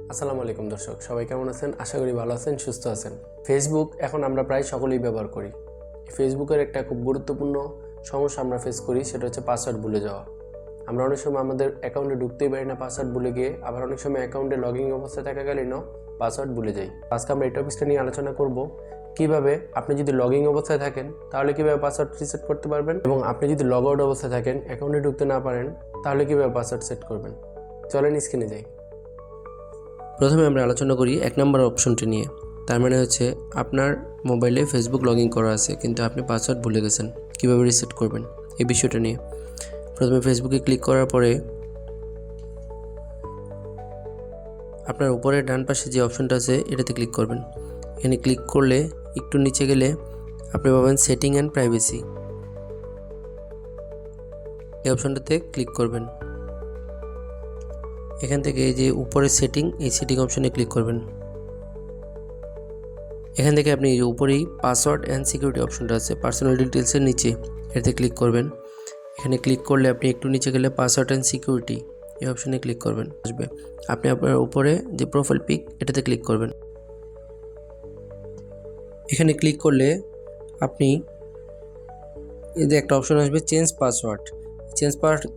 আসসালামু আলাইকুম দর্শক, সবাই কেমন আছেন? আশা করি ভালো আছেন, সুস্থ আছেন। ফেসবুক এখন আমরা প্রায় সকলেই ব্যবহার করি। ফেসবুকের একটা খুব গুরুত্বপূর্ণ সমস্যা আমরা ফেস করি, সেটা হচ্ছে পাসওয়ার্ড ভুলে যাওয়া। আমরা অনেক সময় আমাদের অ্যাকাউন্টে ঢুকতেই পারি না পাসওয়ার্ড ভুলে গিয়ে, আবার অনেক সময় অ্যাকাউন্টে লগিং অবস্থায় থাকাকালীনও পাসওয়ার্ড ভুলে যাই। আজকে আমরা এই টপিকসটা নিয়ে আলোচনা করব, কীভাবে আপনি যদি লগিং অবস্থায় থাকেন, তাহলে কীভাবে পাসওয়ার্ড রিসেট করতে পারবেন? এবং আপনি যদি লগ আউট অবস্থায় থাকেন অ্যাকাউন্টে ঢুকতে না পারেন, তাহলে কীভাবে পাসওয়ার্ড সেট করবেন? চলেন স্ক্রিনে যাই। প্রথমে আমরা আলোচনা করি এক নম্বর অপশনটি নিয়ে। তার মানে হচ্ছে আপনার মোবাইলে ফেসবুক লগ ইন করা আছে, কিন্তু আপনি পাসওয়ার্ড ভুলে গেছেন। কীভাবে রিসেট করবেন? এই বিষয়টা নিয়ে। প্রথমে ফেসবুকে ক্লিক করার পরে আপনার উপরে ডান পাশে যে অপশনটা আছে, এটাতে ক্লিক করবেন। এখানে ক্লিক করলে একটু নিচে গেলে আপনি পাবেন সেটিং অ্যান্ড প্রাইভেসি এই অপশনটাতে ক্লিক করবেন। এখান থেকে এই যে উপরে সেটিং এই সেটিং অপশনে ক্লিক করবেন। এখান থেকে আপনি যে উপরেই পাসওয়ার্ড অ্যান্ড সিকিউরিটি অপশনটা আছে পার্সোনাল ডিটেলসের নিচে, এটাতে ক্লিক করবেন। এখানে ক্লিক করলে আপনি একটু নিচে গেলে পাসওয়ার্ড অ্যান্ড সিকিউরিটি এই অপশনে ক্লিক করবেন। আসবে। আপনি আপনার উপরে যে প্রোফাইল পিক এটাতে ক্লিক করবেন। এখানে ক্লিক করলে আপনি এই যে একটা অপশন আসবে চেঞ্জ পাসওয়ার্ড চেঞ্জ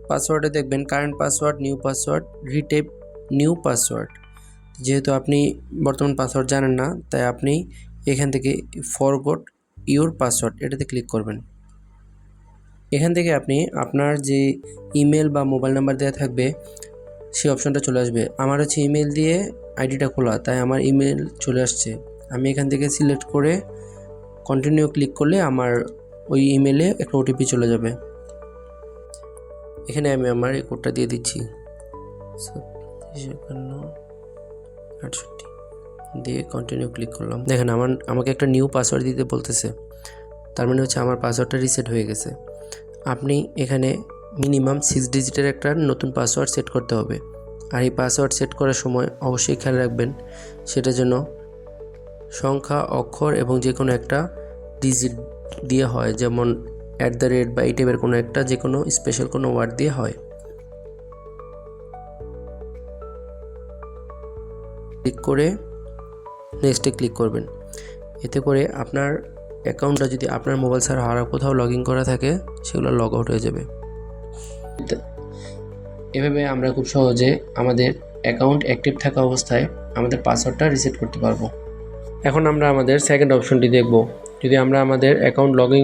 পাসওয়ার্ডে দেখবেন current password new password retype new password যেহেতু আপনি বর্তমান পাসওয়ার্ড জানেন না, তাই আপনি এখান থেকে ফরগট ইউর পাসওয়ার্ড এটাতে ক্লিক করবেন। এখান থেকে আপনি আপনার যে ইমেল বা মোবাইল নাম্বার দেওয়া থাকবে, সেই অপশনটা চলে আসবে। আমার হচ্ছে ইমেল দিয়ে আইডিটা খোলা, তাই আমার ইমেল চলে আসছে। আমি এখান থেকে সিলেক্ট করে কন্টিনিউ ক্লিক করলে আমার ওই ইমেলে একটা ওটিপি চলে যাবে। এখানে আমি আমার এই কোডটা দিয়ে দিচ্ছি। আটষট্টি। দিয়ে কন্টিনিউ ক্লিক করলাম। দেখেন আমার, আমাকে একটা নিউ পাসওয়ার্ড দিতে বলতেছে। তার মানে হচ্ছে আমার পাসওয়ার্ডটা রিসেট হয়ে গেছে। আপনি এখানে মিনিমাম সিক্স ডিজিটের একটা নতুন পাসওয়ার্ড সেট করতে হবে। আর এই পাসওয়ার্ড সেট করার সময় অবশ্যই খেয়াল রাখবেন সেটা যেন সংখ্যা, অক্ষর এবং যে কোনো একটা ডিজিট দিয়ে হয়। যেমন অ্যাট দ্য রেট বা এই টাইপের কোনো একটা যে কোনো স্পেশাল কোনো ওয়ার্ড দিয়ে হয়। ক্লিক করে নেক্সটে ক্লিক করবেন। এতে করে আপনার অ্যাকাউন্টটা যদি আপনার মোবাইল ছাড়া আর কোথাও লগ ইন করা থাকে, সেগুলো লগ আউট হয়ে যাবে। এভাবে আমরা খুব সহজে আমাদের অ্যাকাউন্ট অ্যাক্টিভ থাকা অবস্থায় আমাদের পাসওয়ার্ডটা রিসেট করতে পারব। এখন আমরা আমাদের সেকেন্ড অপশনটি দেখব। যদি আমরা আমাদের অ্যাকাউন্ট লগিং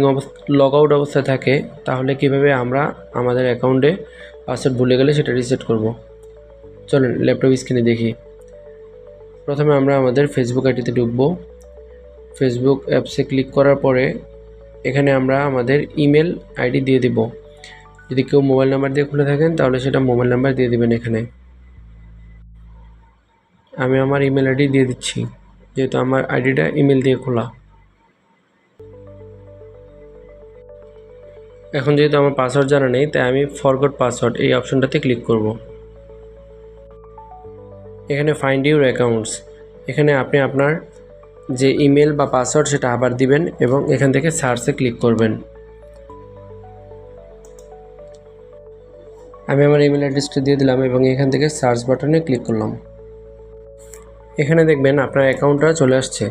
লগ আউট অবস্থায় থাকে, তাহলে কীভাবে আমরা আমাদের অ্যাকাউন্টে পাসওয়ার্ড ভুলে গেলে সেটা রিসেট করব? চলুন ল্যাপটপ স্ক্রিনে দেখি। প্রথমে আমরা আমাদের ফেসবুক আইডিতে ঢুকব। ফেসবুক অ্যাপসে ক্লিক করার পরে এখানে আমরা আমাদের ইমেল আইডি দিয়ে দিব। যদি কেউ মোবাইল নাম্বার দিয়ে খুলে থাকেন, তাহলে সেটা মোবাইল নাম্বার দিয়ে দিবেন এখানে। আমি আমার ইমেল আইডি দিয়ে দিচ্ছি, যেহেতু আমার আইডিটা ইমেল দিয়ে খোলা। এখন যেহেতু আমার পাসওয়ার্ড জানা নেই, তাই আমি ফরগট পাসওয়ার্ড এই অপশনটাতে ক্লিক করব। এখানে ফাইন্ড ইউর অ্যাকাউন্টস এখানে আপনি আপনার যে ইমেল বা পাসওয়ার্ড সেটা আবার দিবেন এবং এখান থেকে সার্চে ক্লিক করবেন। আমি আমার ইমেল অ্যাড্রেসটা দিয়ে দিলাম এবং এখান থেকে সার্চ বাটনে ক্লিক করলাম। এখানে দেখবেন আপনার অ্যাকাউন্টটা চলে আসছে।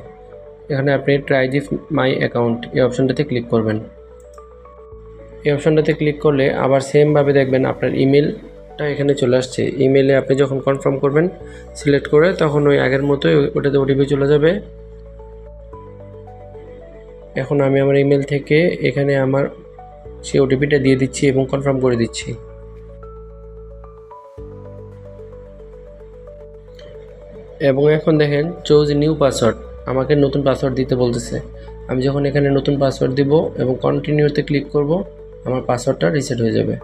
এখানে আপনি ট্রাই মাই অ্যাকাউন্ট এই অপশনটাতে ক্লিক করবেন। এই অপশনটাতে ক্লিক করলে আবার সেমভাবে দেখবেন আপনার ইমেলটা এখানে চলে আসছে। ইমেলে আপনি যখন কনফার্ম করবেন সিলেক্ট করে তখন ওই আগের মতোই ওটাতে ওটিপি চলে যাবে। এখন আমি আমার ইমেল থেকে এখানে আমার সেই ওটিপিটা দিয়ে দিচ্ছি এবং কনফার্ম করে দিচ্ছি। এবং এখন দেখেন চোজ নিউ পাসওয়ার্ড আমাকে নতুন পাসওয়ার্ড দিতে বলতেছে। আমি যখন এখানে নতুন পাসওয়ার্ড দিব এবং কন্টিনিউতে ক্লিক করব আমার পাসওয়ার্ডটা রিসেট হয়ে যাবে।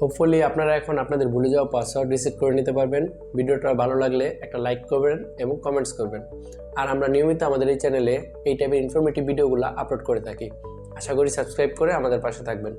হোপফুলি আপনারা এখন আপনাদের ভুলে যাওয়া পাসওয়ার্ড রিসেট করে নিতে পারবেন। ভিডিওটা ভালো লাগলে একটা লাইক করবেন এবং কমেন্টস করবেন। আর আমরা নিয়মিত আমাদের এই চ্যানেলে এই টাইপের ইনফরমেটিভ ভিডিওগুলো আপলোড করে থাকি। আশা করি সাবস্ক্রাইব করে আমাদের পাশে থাকবেন।